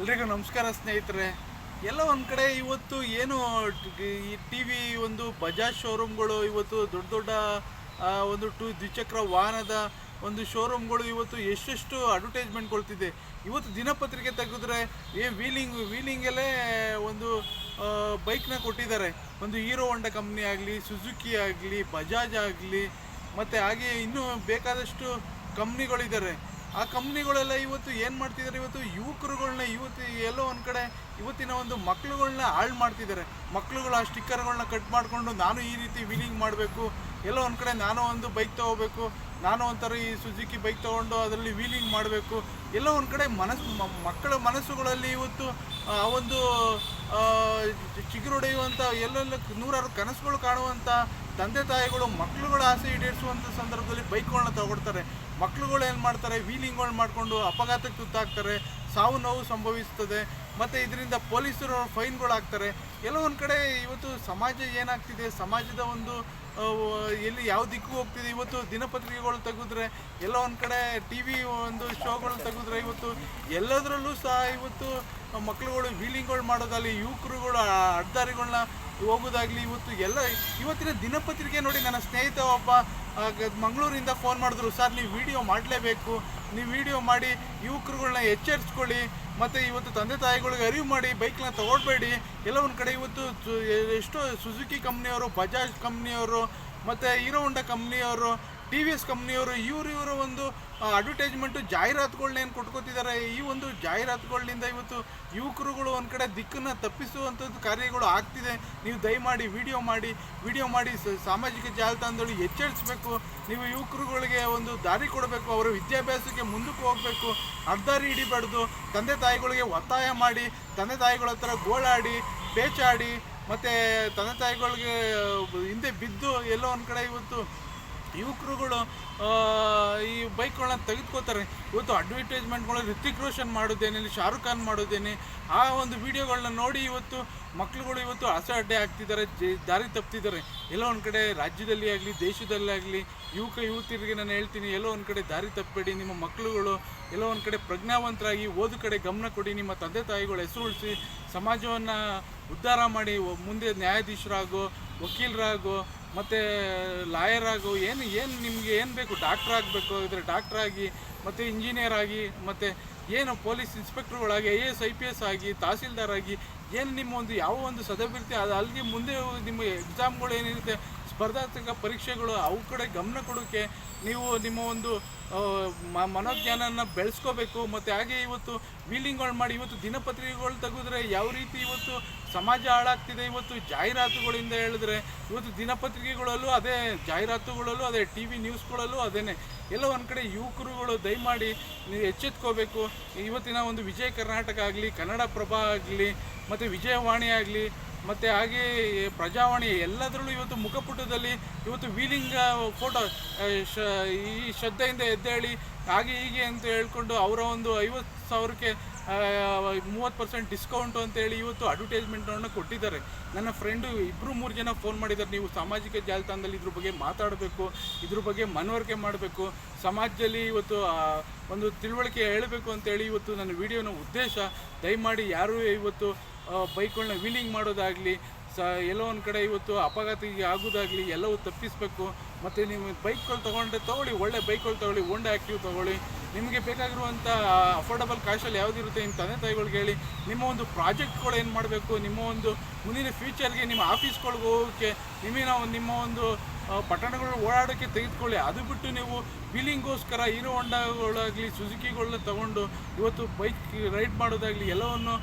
ಎಲ್ರಿಗೂ ನಮಸ್ಕಾರ ಸ್ನೇಹಿತರೆ. ಎಲ್ಲ ಒಂದು ಕಡೆ ಇವತ್ತು ಏನು ಈ ಟಿ ವಿ ಒಂದು ಬಜಾಜ್ ಶೋರೂಮ್ಗಳು ಇವತ್ತು ದೊಡ್ಡ ದೊಡ್ಡ ಒಂದು ಟು ದ್ವಿಚಕ್ರ ವಾಹನದ ಒಂದು ಶೋರೂಮ್ಗಳು ಇವತ್ತು ಎಷ್ಟೆಷ್ಟು ಅಡ್ವರ್ಟೈಸ್ಮೆಂಟ್ ಕೊಡ್ತಿದೆ. ಇವತ್ತು ದಿನಪತ್ರಿಕೆ ತೆಗೆದ್ರೆ ಏ, ವೀಲಿಂಗ್, ವೀಲಿಂಗಲ್ಲೇ ಒಂದು ಬೈಕ್ನ ಕೊಟ್ಟಿದ್ದಾರೆ. ಒಂದು ಹೀರೋ ಹೊಂಡ ಕಂಪ್ನಿ ಆಗಲಿ, ಸುಜುಕಿ ಆಗಲಿ, ಬಜಾಜ್ ಆಗಲಿ, ಮತ್ತು ಹಾಗೆ ಇನ್ನೂ ಬೇಕಾದಷ್ಟು ಕಂಪ್ನಿಗಳಿದ್ದಾರೆ. ಆ ಕಂಪ್ನಿಗಳೆಲ್ಲ ಇವತ್ತು ಏನು ಮಾಡ್ತಿದ್ದಾರೆ? ಇವತ್ತು ಯುವಕರುಗಳನ್ನ ಇವತ್ತು ಎಲ್ಲೋ ಒಂದು ಕಡೆ ಇವತ್ತಿನ ಒಂದು ಮಕ್ಳುಗಳ್ನ ಹಾಳು ಮಾಡ್ತಿದ್ದಾರೆ. ಮಕ್ಳುಗಳು ಆ ಸ್ಟಿಕ್ಕರ್ಗಳನ್ನ ಕಟ್ ಮಾಡಿಕೊಂಡು ನಾನು ಈ ರೀತಿ ವಿನಿಂಗ್ ಮಾಡಬೇಕು. ಎಲ್ಲೋ ಒಂದು ಕಡೆ ನಾನು ಒಂದು ಬೈಕ್ ತೊಗೋಬೇಕು, ನಾನು ಒಂಥರ ಈ ಸುಜುಕಿ ಬೈಕ್ ತೊಗೊಂಡು ಅದರಲ್ಲಿ ವೀಲಿಂಗ್ ಮಾಡಬೇಕು, ಎಲ್ಲೋ ಒಂದು ಕಡೆ ಮನಸ್ಸು ಮಕ್ಕಳ ಮನಸ್ಸುಗಳಲ್ಲಿ ಇವತ್ತು, ಆ, ಒಂದು ಚಿಗುರುಡೆಯುವಂಥ ಎಲ್ಲೆಲ್ಲ ನೂರಾರು ಕನಸುಗಳು ಕಾಣುವಂಥ ತಂದೆ ತಾಯಿಗಳು, ಮಕ್ಕಳುಗಳ ಆಸೆ ಈಡೇರಿಸುವಂಥ ಸಂದರ್ಭದಲ್ಲಿ ಬೈಕ್ಗಳನ್ನ ತಗೊಳ್ತಾರೆ. ಮಕ್ಕಳುಗಳು ಏನು ಮಾಡ್ತಾರೆ? ವೀಲಿಂಗ್ಗಳು ಮಾಡಿಕೊಂಡು ಅಪಘಾತಕ್ಕೆ ತುತ್ತಾಗ್ತಾರೆ. ಸಾವು ನೋವು ಸಂಭವಿಸ್ತದೆ ಮತ್ತು ಇದರಿಂದ ಪೊಲೀಸರು ಫೈನ್ಗಳು ಹಾಕ್ತಾರೆ ಎಲ್ಲೋ ಒಂದು ಕಡೆ ಇವತ್ತು ಸಮಾಜ ಏನಾಗ್ತಿದೆ? ಸಮಾಜದ ಒಂದು ಎಲ್ಲಿ ಯಾವ ದಿಕ್ಕು ಹೋಗ್ತಿದೆ? ಇವತ್ತು ದಿನಪತ್ರಿಕೆಗಳು ತೆಗೆದ್ರೆ, ಎಲ್ಲ ಒಂದು ಕಡೆ ಟಿ ವಿ ಒಂದು ಶೋಗಳು ತೆಗೆದ್ರೆ ಇವತ್ತು ಎಲ್ಲದರಲ್ಲೂ ಸಹ ಇವತ್ತು ಮಕ್ಕಳುಗಳು ವೀಲಿಂಗ್ಗಳು ಮಾಡೋದಾಗಲಿ, ಯುವಕರುಗಳು ಅಡ್ದಾರಿಗಳನ್ನ ಹೋಗೋದಾಗಲಿ ಇವತ್ತು ಎಲ್ಲ, ಇವತ್ತಿನ ದಿನಪತ್ರಿಕೆ ನೋಡಿ ನನ್ನ ಸ್ನೇಹಿತ ಒಬ್ಬ ಮಂಗಳೂರಿಂದ ಫೋನ್ ಮಾಡಿದ್ರು, ಸರ್, ನೀವು ವಿಡಿಯೋ ಮಾಡಲೇಬೇಕು. ನೀವು ವಿಡಿಯೋ ಮಾಡಿ ಯುವಕರುಗಳನ್ನ ಎಚ್ಚರಿಸ್ಕೊಳ್ಳಿ, ಮತ್ತು ಇವತ್ತು ತಂದೆ ತಾಯಿಗಳಿಗೆ ಅರಿವು ಮಾಡಿ ಬೈಕ್ನ ತೊಗೊಳ್ಬೇಡಿ. ಎಲ್ಲ ಕಡೆ ಇವತ್ತು ಎಷ್ಟೋ ಸುಜುಕಿ ಕಂಪ್ನಿಯವರು ಬಜಾಜ್ ಕಂಪ್ನಿಯವರು ಮತ್ತು ಹೀರೋ ಹೊಂಡಾ ಕಂಪ್ನಿಯವರು ಟಿ ವಿ ಎಸ್ ಕಂಪ್ನಿಯವರು ಇವರು ಇವರ ಒಂದು ಅಡ್ವರ್ಟೈಸ್ಮೆಂಟು ಜಾಹೀರಾತುಗಳನ್ನ ಏನು ಕೊಟ್ಕೋತಿದ್ದಾರೆ ಈ ಒಂದು ಜಾಹೀರಾತುಗಳಿಂದ ಇವತ್ತು ಯುವಕರುಗಳು ಒಂದು ಕಡೆ ದಿಕ್ಕನ್ನು ತಪ್ಪಿಸುವಂಥದ್ದು ಕಾರ್ಯಗಳು ಆಗ್ತಿದೆ. ನೀವು ದಯಮಾಡಿ ವಿಡಿಯೋ ಮಾಡಿ ವಿಡಿಯೋ ಮಾಡಿ ಸಾಮಾಜಿಕ ಜಾಲತಾಣದಲ್ಲಿ ಎಚ್ಚರಿಸಬೇಕು. ನೀವು ಯುವಕರುಗಳಿಗೆ ಒಂದು ದಾರಿ ಕೊಡಬೇಕು, ಅವರ ವಿದ್ಯಾಭ್ಯಾಸಕ್ಕೆ ಮುಂದಕ್ಕೆ ಹೋಗಬೇಕು. ಅರ್ಧಾರಿ ಹಿಡಿಬಾರ್ದು. ತಂದೆ ತಾಯಿಗಳಿಗೆ ಒತ್ತಾಯ ಮಾಡಿ, ತಂದೆ ತಾಯಿಗಳ ಹತ್ರ ಗೋಳಾಡಿ, ಪೇಚಾಡಿ, ಮತ್ತು ತಂದೆ ತಾಯಿಗಳಿಗೆ ಹಿಂದೆ ಬಿದ್ದು ಎಲ್ಲೋ ಒಂದು ಕಡೆ ಇವತ್ತು ಯುವಕರುಗಳು ಈ ಬೈಕ್ಗಳನ್ನ ತೆಗೆದುಕೋತಾರೆ ಇವತ್ತು ಅಡ್ವರ್ಟೈಸ್ಮೆಂಟ್ಗಳು ಹೃತಿಕ್ ರೋಷನ್ ಮಾಡೋದೇನೆ, ಶಾರುಖ್ ಖಾನ್ ಮಾಡೋದೇನೆ, ಆ ಒಂದು ವಿಡಿಯೋಗಳನ್ನ ನೋಡಿ ಇವತ್ತು ಮಕ್ಕಳುಗಳು ಇವತ್ತು ಹಸ ಅಡ್ಡೆ ಆಗ್ತಿದ್ದಾರೆ ದಾರಿ ತಪ್ತಿದ್ದಾರೆ. ಎಲ್ಲೋ ಒಂದು ಕಡೆ ರಾಜ್ಯದಲ್ಲಿ ಆಗಲಿ, ದೇಶದಲ್ಲೇ ಆಗಲಿ, ಯುವಕ, ಯುವತಿಯರಿಗೆ ನಾನು ಹೇಳ್ತೀನಿ, ಎಲ್ಲೋ ಒಂದು ಕಡೆ ದಾರಿ ತಪ್ಪಬೇಡಿ ನಿಮ್ಮ ಮಕ್ಕಳುಗಳು ಎಲ್ಲೋ ಒಂದು ಕಡೆ ಪ್ರಜ್ಞಾವಂತರಾಗಿ ಓದು ಕಡೆ ಗಮನ ಕೊಡಿ, ನಿಮ್ಮ ತಂದೆ ತಾಯಿಗಳು ಹೆಸರು ಉಳಿಸಿ, ಸಮಾಜವನ್ನು ಉದ್ಧಾರ ಮಾಡಿ ಮುಂದೆ ನ್ಯಾಯಾಧೀಶರಾಗೋ, ವಕೀಲರಾಗೋ ಮತ್ತು ಲಾಯರ್ ಆಗೋ, ಏನು ಏನು ನಿಮಗೆ ಏನು ಬೇಕು? ಡಾಕ್ಟ್ರ್ ಆಗಬೇಕು, ಇದ್ರೆ ಡಾಕ್ಟ್ರ್ ಆಗಿ, ಮತ್ತು ಇಂಜಿನಿಯರ್ ಆಗಿ, ಮತ್ತು ಏನು police ಇನ್ಸ್ಪೆಕ್ಟರ್ಗಳಾಗಿ I A S I P S ಆಗಿ, ತಹಸೀಲ್ದಾರ್ ಆಗಿ, ಏನು ನಿಮ್ಮ ಒಂದು ಯಾವ ಒಂದು ಸದಭಿರ್ತಿ ಅದು ಅಲ್ಲಿಗೆ ಮುಂದೆ ನಿಮ್ಮ ಎಕ್ಸಾಮ್ಗಳು ಏನಿರುತ್ತೆ, ಸ್ಪರ್ಧಾತ್ಮಕ ಪರೀಕ್ಷೆಗಳು, ಅವು ಕಡೆ ಗಮನ ಕೊಡೋಕ್ಕೆ ನೀವು ನಿಮ್ಮ ಒಂದು ಮನೋಜ್ಞಾನನ ಬೆಳೆಸ್ಕೋಬೇಕು, ಮತ್ತು ಹಾಗೆ ಇವತ್ತು ವೀಲಿಂಗ್ಗಳು ಮಾಡಿ, ಇವತ್ತು ದಿನಪತ್ರಿಕೆಗಳು ತೆಗೆದ್ರೆ ಯಾವ ರೀತಿ ಇವತ್ತು ಸಮಾಜ ಹಾಳಾಗ್ತಿದೆ. ಇವತ್ತು ಜಾಹೀರಾತುಗಳಿಂದ ಹೇಳಿದ್ರೆ, ಇವತ್ತು ದಿನಪತ್ರಿಕೆಗಳಲ್ಲೂ ಅದೇ ಜಾಹೀರಾತುಗಳಲ್ಲೂ, ಅದೇ ಟಿ ವಿ ನ್ಯೂಸ್ಗಳಲ್ಲೂ ಅದೇನೆ. ಎಲ್ಲ ಒಂದು ಕಡೆ ಯುವಕರುಗಳು ದಯಮಾಡಿ ಎಚ್ಚೆತ್ಕೋಬೇಕು. ಇವತ್ತಿನ ಒಂದು ವಿಜಯ ಕರ್ನಾಟಕ ಆಗಲಿ, ಕನ್ನಡ ಪ್ರಭಾ ಆಗಲಿ, ಮತ್ತು ವಿಜಯವಾಣಿ ಆಗಲಿ, ಮತ್ತು ಹಾಗೆ ಪ್ರಜಾವಾಣಿ ಎಲ್ಲದರಲ್ಲೂ ಇವತ್ತು ಮುಖಪುಟದಲ್ಲಿ ಇವತ್ತು ವೀಲಿಂಗ್ ಫೋಟೋ ಈ ಶ್ರದ್ಧೆಯಿಂದ ಎದ್ದೇಳಿ, ಹಾಗೆ ಹೀಗೆ ಅಂತ ಹೇಳ್ಕೊಂಡು ಅವರ ಒಂದು ಐವತ್ತು ಸಾವಿರಕ್ಕೆ ಮೂವತ್ತು ಪರ್ಸೆಂಟ್ ಡಿಸ್ಕೌಂಟು ಅಂತೇಳಿ ಇವತ್ತು ಅಡ್ವರ್ಟೈಸ್ಮೆಂಟನ್ನು ಕೊಟ್ಟಿದ್ದಾರೆ. ನನ್ನ ಫ್ರೆಂಡು ಇಬ್ಬರು ಮೂರು ಜನ ಫೋನ್ ಮಾಡಿದ್ದಾರೆ. ನೀವು ಸಾಮಾಜಿಕ ಜಾಲತಾಣದಲ್ಲಿ ಇದ್ರ ಬಗ್ಗೆ ಮಾತಾಡಬೇಕು, ಇದ್ರ ಬಗ್ಗೆ ಮನವರಿಕೆ ಮಾಡಬೇಕು, ಸಮಾಜದಲ್ಲಿ ಇವತ್ತು ಒಂದು ತಿಳುವಳಿಕೆ ಹೇಳಬೇಕು ಅಂತೇಳಿ ಇವತ್ತು ನನ್ನ ವಿಡಿಯೋನ ಉದ್ದೇಶ, ದಯಮಾಡಿ ಯಾರು ಇವತ್ತು ಬೈಕ್ಗಳನ್ನ ವೀಲಿಂಗ್ ಮಾಡೋದಾಗಲಿ, ಸ, ಎಲ್ಲೋ ಒಂದು ಕಡೆ ಇವತ್ತು ಅಪಘಾತಿಗೆ ಆಗೋದಾಗಲಿ ಎಲ್ಲವೂ ತಪ್ಪಿಸಬೇಕು. ಮತ್ತು ನೀವು ಬೈಕ್ಗಳು ತೊಗೊಂಡ್ರೆ ತೊಗೊಳ್ಳಿ, ಒಳ್ಳೆ ಬೈಕ್ಗಳು ತೊಗೊಳ್ಳಿ ಒಂಡೆ ಆ್ಯಕ್ಟಿವ್ ತೊಗೊಳ್ಳಿ. ನಿಮಗೆ ಬೇಕಾಗಿರುವಂಥ ಅಫೋರ್ಡಬಲ್ ಕಾಶಲ್ಲಿ ಯಾವುದಿರುತ್ತೆ ನಿಮ್ಮ ತಂದೆ ತಾಯಿಗಳಿಗೆ ಹೇಳಿ. ನಿಮ್ಮ ಒಂದು ಪ್ರಾಜೆಕ್ಟ್ಗಳು ಏನು ಮಾಡಬೇಕು? ನಿಮ್ಮ ಒಂದು ಮುಂದಿನ ಫ್ಯೂಚರ್ಗೆ ನಿಮ್ಮ ಆಫೀಸ್ಗಳಿಗೆ ಹೋಗೋಕ್ಕೆ ನಿಮಗೆ ನಿಮ್ಮ ಒಂದು ಪಟ್ಟಣಗಳು ಓಡಾಡೋಕ್ಕೆ ತೆಗೆದುಕೊಳ್ಳಿ. ಅದು ಬಿಟ್ಟು ನೀವು ಬಿಲಿಂಗೋಸ್ಕರ ಹೀರೋ ಹೊಂಡಗಳಾಗಲಿ ಸುಜುಕಿಗಳನ್ನ ತಗೊಂಡು ಇವತ್ತು ಬೈಕ್ ರೈಡ್ ಮಾಡೋದಾಗಲಿ ಎಲ್ಲವನ್ನು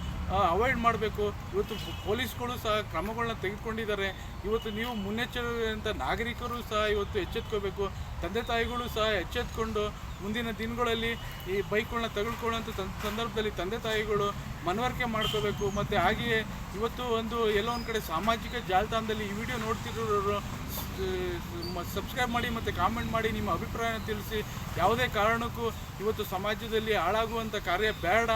ಅವಾಯ್ಡ್ ಮಾಡಬೇಕು. ಇವತ್ತು ಪೊಲೀಸ್ಗಳು ಸಹ ಕ್ರಮಗಳನ್ನ ತೆಗೆದುಕೊಂಡಿದ್ದಾರೆ. ಇವತ್ತು ನೀವು ಮುನ್ನೆಚ್ಚರಿಕೆಯಂಥ ನಾಗರಿಕರು ಸಹ ಇವತ್ತು ಎಚ್ಚೆತ್ಕೋಬೇಕು. ತಂದೆ ತಾಯಿಗಳು ಸಹ ಎಚ್ಚೆತ್ಕೊಂಡು ಮುಂದಿನ ದಿನಗಳಲ್ಲಿ ಈ ಬೈಕ್ಗಳನ್ನ ತೆಗೆದುಕೊಳ್ಳುವಂಥ ಸಂದರ್ಭದಲ್ಲಿ ತಂದೆ ತಾಯಿಗಳು ಮನವರಿಕೆ ಮಾಡ್ಕೋಬೇಕು. ಮತ್ತು ಹಾಗೆಯೇ ಇವತ್ತು ಒಂದು ಎಲ್ಲೋ ಒಂದು ಕಡೆ ಸಾಮಾಜಿಕ ಜಾಲತಾಣದಲ್ಲಿ ಈ ವಿಡಿಯೋ ನೋಡ್ತಿರೋರು ಸಬ್ಸ್ಕ್ರೈಬ್ ಮಾಡಿ ಮತ್ತು ಕಾಮೆಂಟ್ ಮಾಡಿ ನಿಮ್ಮ ಅಭಿಪ್ರಾಯನ ತಿಳಿಸಿ. ಯಾವುದೇ ಕಾರಣಕ್ಕೂ ಇವತ್ತು ಸಮಾಜದಲ್ಲಿ ಹಾಳಾಗುವಂಥ ಕಾರ್ಯ ಬೇಡ.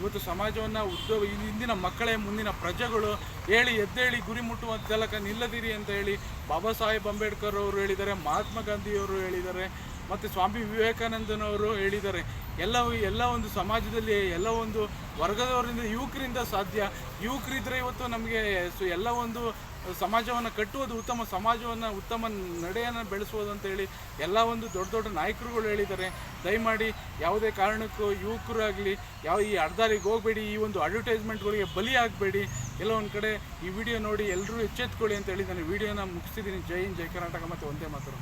ಇವತ್ತು ಸಮಾಜವನ್ನು ಉದ್ಯೋಗ ಇಂದಿನ ಮಕ್ಕಳೇ, ಮುಂದಿನ ಪ್ರಜೆಗಳು ಹೇಳಿ, ಎದ್ದೇಳಿ, ಗುರಿ ಮುಟ್ಟುವಂತೆಲ್ಲಕ ನಿಲ್ಲದಿರಿ ಅಂತ ಹೇಳಿ ಬಾಬಾ ಸಾಹೇಬ್ ಅಂಬೇಡ್ಕರ್ ಅವರು ಹೇಳಿದ್ದಾರೆ, ಮಹಾತ್ಮ ಗಾಂಧಿಯವರು ಹೇಳಿದ್ದಾರೆ, ಮತ್ತು ಸ್ವಾಮಿ ವಿವೇಕಾನಂದನವರು ಹೇಳಿದ್ದಾರೆ. ಎಲ್ಲ ಎಲ್ಲ ಒಂದು ಸಮಾಜದಲ್ಲಿ, ಎಲ್ಲ ಒಂದು ವರ್ಗದವರಿಂದ ಯುವಕರಿಂದ ಸಾಧ್ಯ. ಯುವಕರಿದ್ದರೆ ಇವತ್ತು ನಮಗೆ ಎಲ್ಲ ಒಂದು ಸಮಾಜವನ್ನು ಕಟ್ಟುವುದು ಉತ್ತಮ, ಸಮಾಜವನ್ನು ಉತ್ತಮ ನಡೆಯನ್ನು ಬೆಳೆಸುವುದು ಅಂತೇಳಿ ಎಲ್ಲ ಒಂದು ದೊಡ್ಡ ದೊಡ್ಡ ನಾಯಕರುಗಳು ಹೇಳಿದ್ದಾರೆ. ದಯಮಾಡಿ ಯಾವುದೇ ಕಾರಣಕ್ಕೂ ಯುವಕರಾಗಲಿ, ಯಾವ ಈ ಅರ್ಧಾರಿಗೆ ಹೋಗಬೇಡಿ, ಈ ಒಂದು ಅಡ್ವರ್ಟೈಸ್ಮೆಂಟ್ಗಳಿಗೆ ಬಲಿ ಆಗಬೇಡಿ. ಎಲ್ಲ ಒಂದು ಕಡೆ ಈ ವಿಡಿಯೋ ನೋಡಿ ಎಲ್ಲರೂ ಎಚ್ಚೆತ್ಕೊಳ್ಳಿ ಅಂತ ಹೇಳಿ ನಾನು ವಿಡಿಯೋನ ಮುಗಿಸಿದ್ದೀನಿ ಜೈ ಜೈ ಕರ್ನಾಟಕ, ಮತ್ತು ಒಂದೇ ಮಾತರು